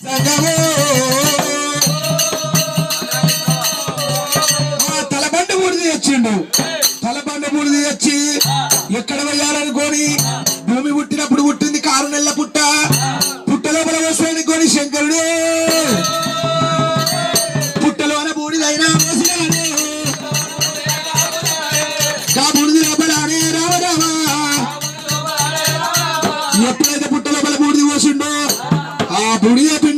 ఆ తలబండ బూడిది తెచ్చిండు. తలబండ బూడిది తెచ్చి ఎక్కడ వేయాలనుకోని భూమి పుట్టినప్పుడు పుట్టింది కారు నెల్ల పుట్ట. పుట్టలో బలవసానికి కొని శంకరుడే. ఆ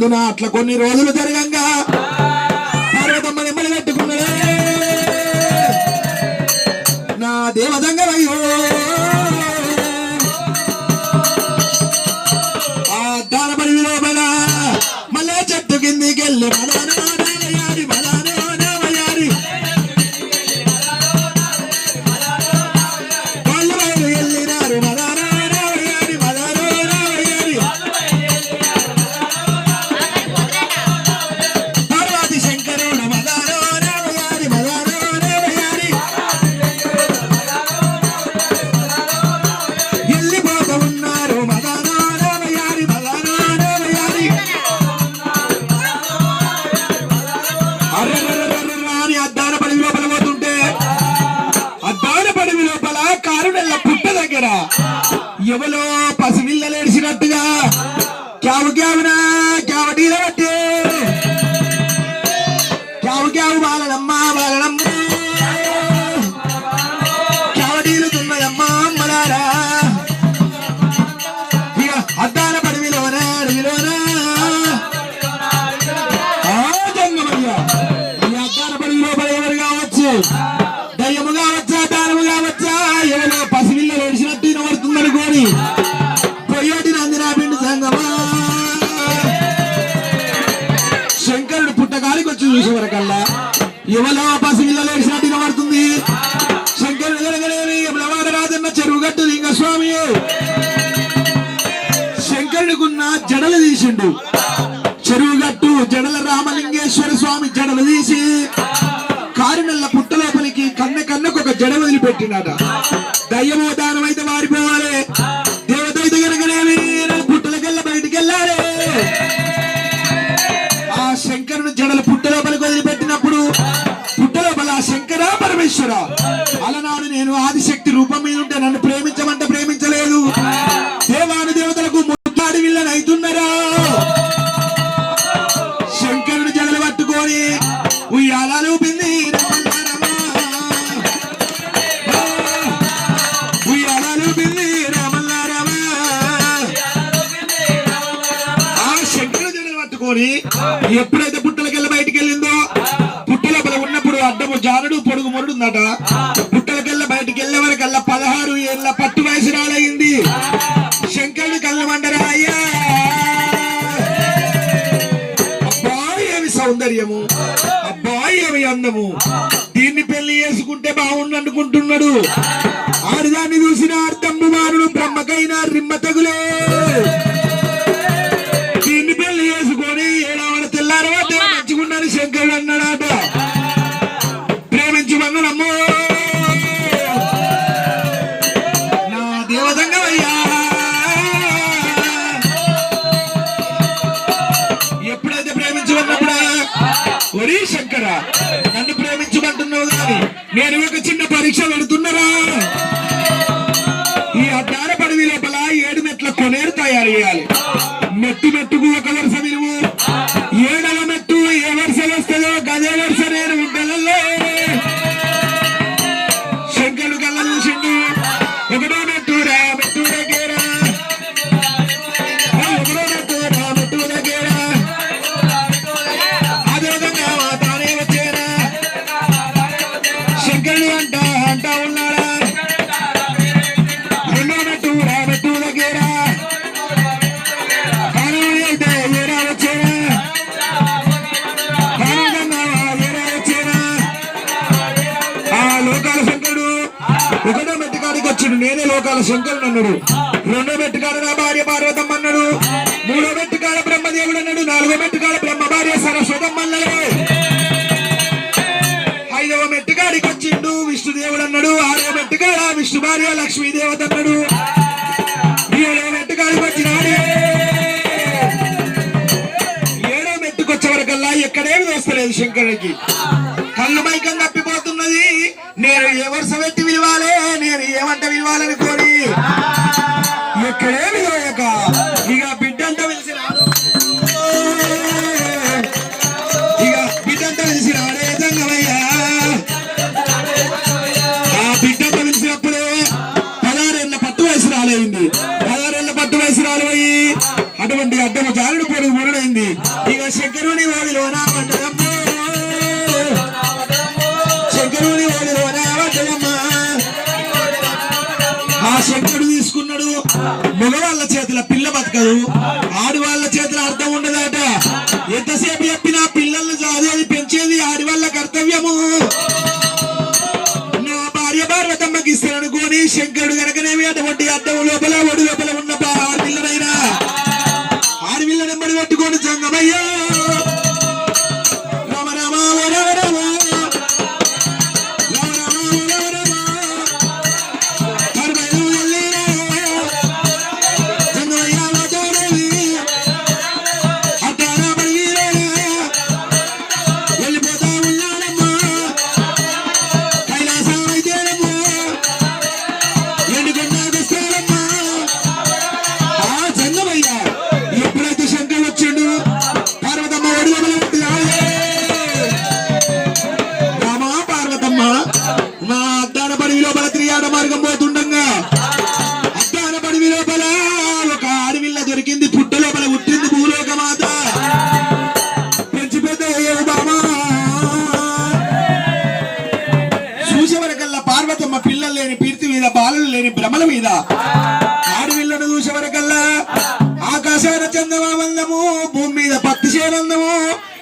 సమయకాలం అట్లా కొన్ని రోజులు జరగంగా. పార్వతమ్మ నెమ్మది పెట్టుకున్నదే. నా దేవదంగమయ్యో పడివి లోపల పోతుంటే అద్దాన పడివి లోపల కారు పుట్ట దగ్గర ఎవలో పసిపిల్లలు లేడిచినట్టుగా క్యావు క్యావునా? స్వామి గట్టు శంకరుడికున్న జడలు తీసిండు. చెరువు గట్టు జడల రామలింగేశ్వర స్వామి జడలు తీసి కారునెల్ల పుట్ట లోపలికి కన్న కన్నకు ఒక జడ వదిలిపెట్టినట దయ్యమో అయితే మారిపోవాలి. దేవతైతే కనుకనేమి పుట్టలకెళ్ళ బయటికి వెళ్ళాలి ఆ శంకరుని జడలు పుట్ట లోపలికి వదిలిపెట్టినప్పుడు పుట్ట లోపల శంకర పరమేశ్వర. అలనాడు నేను ఆదిశక్తి రూపం మీద ఉంటే నన్ను పట్టుకొని ఎప్పుడైతే పుట్టలకెళ్ళ బయటికి వెళ్ళిందో పుట్టల ఉన్నప్పుడు అడ్డము జానుడు పొడుగు మొరుడు ఉందట పుట్టలకెళ్ళ బయటికి వెళ్ళే వరకల్లా పదహారు ఏళ్ళ పట్టు వయసు రాలయ్యింది. శంకరుడు కళ్ళ మండరా అయ్యా! అబ్బాయి ఏమి సౌందర్యము! అబ్బాయి ఏమి అందము! దీన్ని పెళ్ళి చేసుకుంటే బాగుండు అనుకుంటున్నాడు. ఆడిదాన్ని చూసిన మారుడు బ్రహ్మకైనా రిమ్మ తగులే. ప్రేమించమంటున్నావు నేను ఒక చిన్న పరీక్ష పెడుతున్నారా? ఈ అడ్డార పడవి లోపల ఏడు మెట్ల కొనేరు తయారు చేయాలి. మెట్టు మెట్టుకు ఒక వరుస విలువు. కాడ శంకరుడు అన్నాడు. రెండో మెట్టు కాడ నా భార్య పార్వతమ్మ అన్నాడు. మూడో మెట్టు కాడ బ్రహ్మదేవుడు అన్నాడు. నాలుగో మెట్టు కాడ బ్రహ్మ భార్య సరస్వతమ్మ అన్నాడు. ఐదవ మెట్టు కాడికి వచ్చిండు విష్ణుదేవుడు అన్నాడు. ఆరవ మెట్టు కాడ విష్ణు భార్య లక్ష్మీదేవత అన్నాడు. ఏడవ మెట్టు కాడికి వచ్చినాడే. ఎక్కడేమి దోస్తలేదు శంకరుడికి? కళ్ళు మైకం తప్పిపోతున్నది. నేను ఎవరు వరుస విలువాలే నేను ఏమంట విలువాలనుకోని ఎక్కడేమి బాలుడు పొరుగు మురుడైంది. ఇక శంకరుని వాడిలోన పడ్డదమ్మా శంకరుని వాడిలోన పడ్డదమ్మా ఆ శంకరుడు తీసుకున్నాడు. మగవాళ్ళ చేతుల పిల్ల బతకదు. ఆడవాళ్ళ చేతుల అర్థం ఉండదట. ఎంతసేపు చెప్పినా పిల్లల్ని చదివేది పెంచేది ఆడవాళ్ళ కర్తవ్యము. నా భార్య పార్వతమ్మకి ఇస్తాననుకోని శంకరుడు గనకనేమి అటువంటి అర్థం లోపల ఒడి లోపల ఉన్న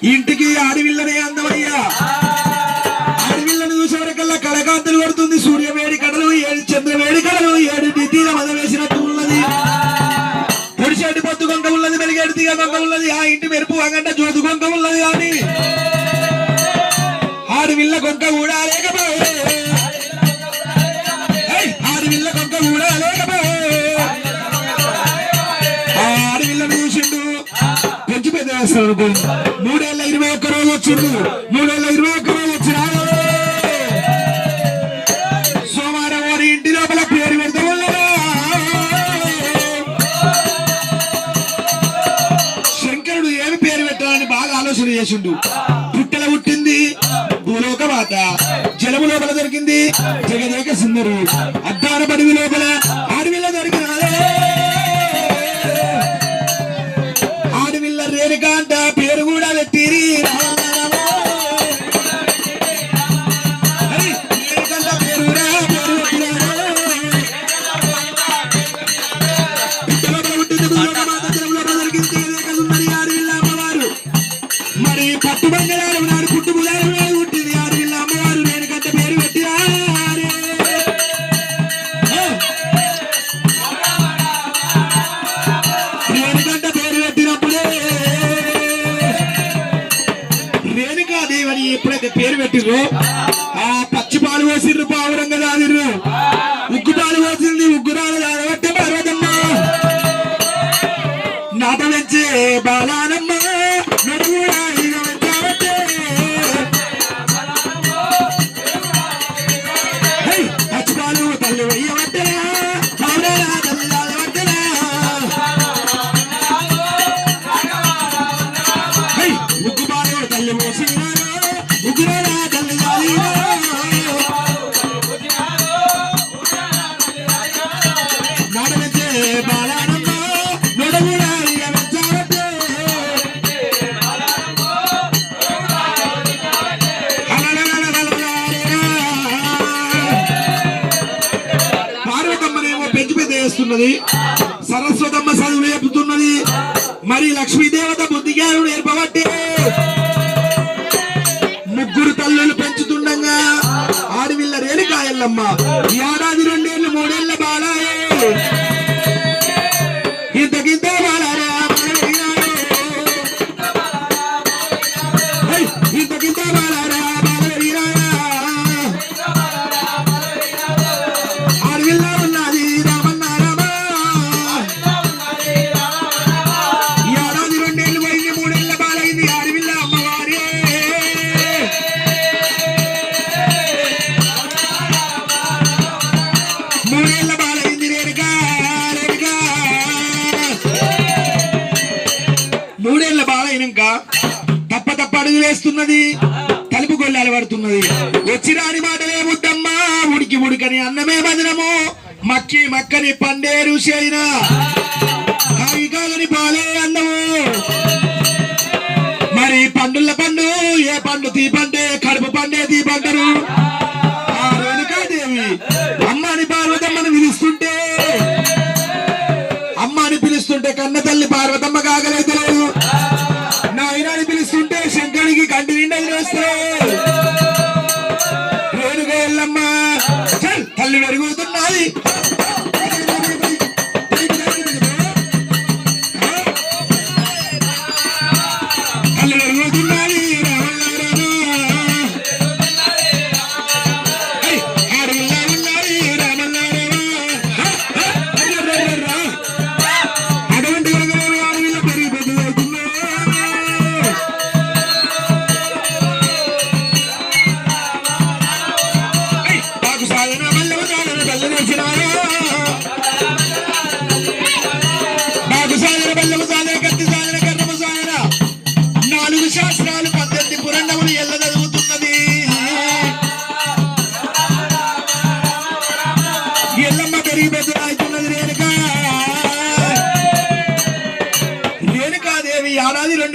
ఇంటికి ఆడవిల్లనే అందమయ్యా. ఆడవిల్లను చూసేవరకల్లా కళకాంతులు కొడుతుంది. సూర్యవేడి కడలు ఏడు చంద్రవేడి కడలు ఏడు తీర మద వేసినట్టు ఉన్నది పొడిచేటి పొత్తు కొంక ఉన్నది మెలిగేటి తీగ కొంక ఉన్నది ఆ ఇంటి మెరుపు వంగంట జ్యోతి కొంక ఉన్నది కానీ ఆడవిల్ల కొంక కూడా లేకపోతే పెంచి మూడేళ్ళ ఇరవై ఒక్క రోజు వచ్చింది. మూడేళ్ళ ఇరవై ఒక్క రోజు వచ్చినాడు సోమవారం వారి ఇంటి లోపల పేరు పెడతా శంకరుడు ఏమి పేరు పెట్టాలని బాగా ఆలోచన చేసిండు. పుట్టల పుట్టింది భూలోక మాత. జలము లోపల దొరికింది జగదేక సుందరు అద్దాన పడివి లోపల ఆడవిల్ల పెట్టిర్రు. ఆ పచ్చి పాలు పోసిర్రు పావురంగా దాదిర్రు ఉగ్గు పాలు పోసింది ఉగ్గురాలు దాడబట్టే పర్వదమ్మా నాట నుంచి బాలానమ్మ పెద్ద సరస్వతమ్మ చదువు నేర్పుతున్నది మరి లక్ష్మీదేవత బుద్ధిజ్ఞానం నేర్పబట్టే ముగ్గురు తల్లులు పెంచుతుండగా ఆడవిల్ల రేణుకాయల్లమ్మ ఈ ఏడాది తప్ప వేస్తున్నది. తలుపు గొల్లాలు పడుతున్నది. వచ్చిరాని మాటలే ముద్దమ్మా ఉడికి ఉడికని అన్నమే మదినము మక్కి మక్కని పండే రుచి అయినా కాగికాలని పాలే అన్నము మరి పండుల పండు ఏ పండు తీపంటే పండు తల్లి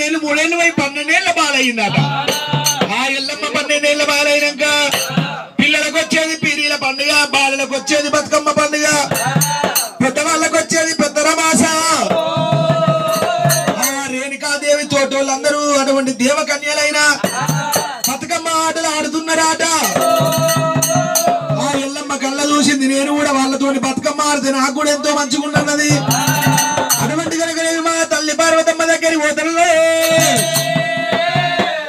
పన్నెండేళ్ళు మూడేళ్ళు పోయి పన్నెండేళ్ళ బాలయ్యిందట ఆ ఎల్లమ్మ పన్నెండేళ్ళ బాలైనాక పిల్లలకు వచ్చేది పీరీల పండుగ బాలలకు వచ్చేది బతుకమ్మ పండుగ పెద్దవాళ్ళకు వచ్చేది పెద్ద రమాస ఆ రేణుకాదేవి తోటోళ్ళందరూ అటువంటి దేవకన్యలైన బతుకమ్మ ఆటలు ఆడుతున్నారాట. ఆ ఎల్లమ్మ కళ్ళ చూసింది నేను కూడా వాళ్ళతోటి బతుకమ్మ ఆడితే నాకు కూడా ఎంతో మంచిగున్నది అటువంటి పార్వతమ్మ దగ్గరికి పోతున్నా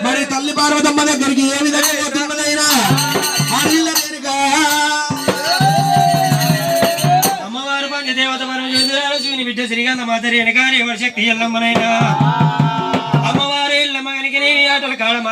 మరి తల్లి పార్వతమ్మ దగ్గరికి ఏ విధంగా పోతున్నదైనా అమ్మవారు పంచదేవత మనం చూసినారు బిడ్డ శ్రీకాంత మాతరి వెనకారి శక్తి ఎల్లమ్మనైనా. అమ్మవారి ఎల్లమ్మ కనుక ఆటల కాడ